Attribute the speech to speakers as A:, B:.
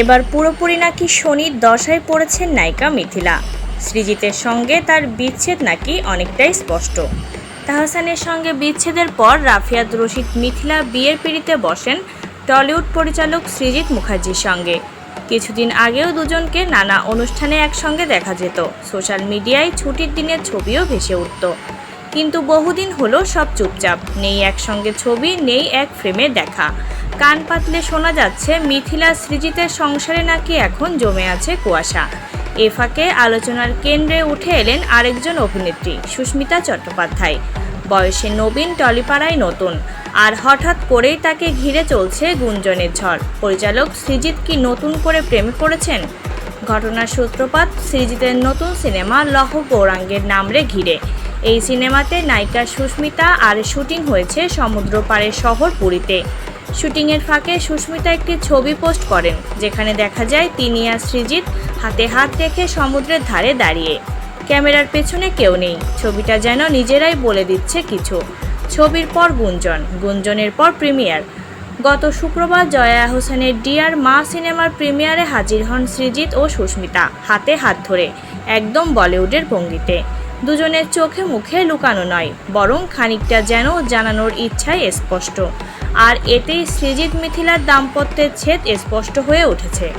A: এবার পুরোপুরি নাকি শনির দশায় পড়েছেন নায়িকা মিথিলা। সৃজিতের সঙ্গে তার বিচ্ছেদ নাকি অনেকটাই স্পষ্ট। তাহসানের সঙ্গে বিচ্ছেদের পর রাফিয়াত রশিদ মিথিলা বিয়ের পিড়িতে বসেন টলিউড পরিচালক সৃজিত মুখার্জির সঙ্গে। কিছুদিন আগেও দুজনকে নানা অনুষ্ঠানে একসঙ্গে দেখা যেত। সোশ্যাল মিডিয়ায় ছুটির দিনের ছবিও ভেসে উঠত। কিন্তু বহুদিন হলো সব চুপচাপ। নেই একসঙ্গে ছবি, নেই এক ফ্রেমে দেখা। কান পাতলে শোনা যাচ্ছে, মিথিলা সৃজিতের সংসারে নাকি এখন জমে আছে কুয়াশা। এ ফাঁকে আলোচনার কেন্দ্রে উঠে এলেন আরেকজন অভিনেত্রী, সুস্মিতা চট্টোপাধ্যায়। বয়সে নবীন টলিপাড়ায় নতুন, আর হঠাৎ করেই তাকে ঘিরে চলছে গুঞ্জনের ঝড়। পরিচালক সৃজিত কি নতুন করে প্রেমে পড়েছেন? ঘটনার সূত্রপাত সৃজিতের নতুন সিনেমা লহ গৌরাঙ্গের নামরে ঘিরে। এই সিনেমাতে নায়িকা সুস্মিতা আর শুটিং হয়েছে সমুদ্র সমুদ্রপাড়ের শহর পুরীতে। শুটিংয়ের ফাঁকে সুস্মিতা একটি ছবি পোস্ট করেন, যেখানে দেখা যায় তিনি আর সৃজিত হাতে হাত রেখে সমুদ্রের ধারে দাঁড়িয়ে। ক্যামেরার পেছনে কেউ নেই, ছবিটা যেন নিজেরাই বলে দিচ্ছে কিছু। ছবির পর গুঞ্জন, গুঞ্জনের পর প্রিমিয়ার। গত শুক্রবার জয়া হোসেনের ডিয়ার মা সিনেমার প্রিমিয়ারে হাজির হন সৃজিত ও সুস্মিতা, হাতে হাত ধরে, একদম বলিউডের ভঙ্গিতে। দুজনের চোখে মুখে লুকানো নয়, বরং খানিকটা যেন জানানোর ইচ্ছাই স্পষ্ট। আর এতেই সৃজিত মিথিলার দাম্পত্যের ছেদ স্পষ্ট হয়ে উঠেছে।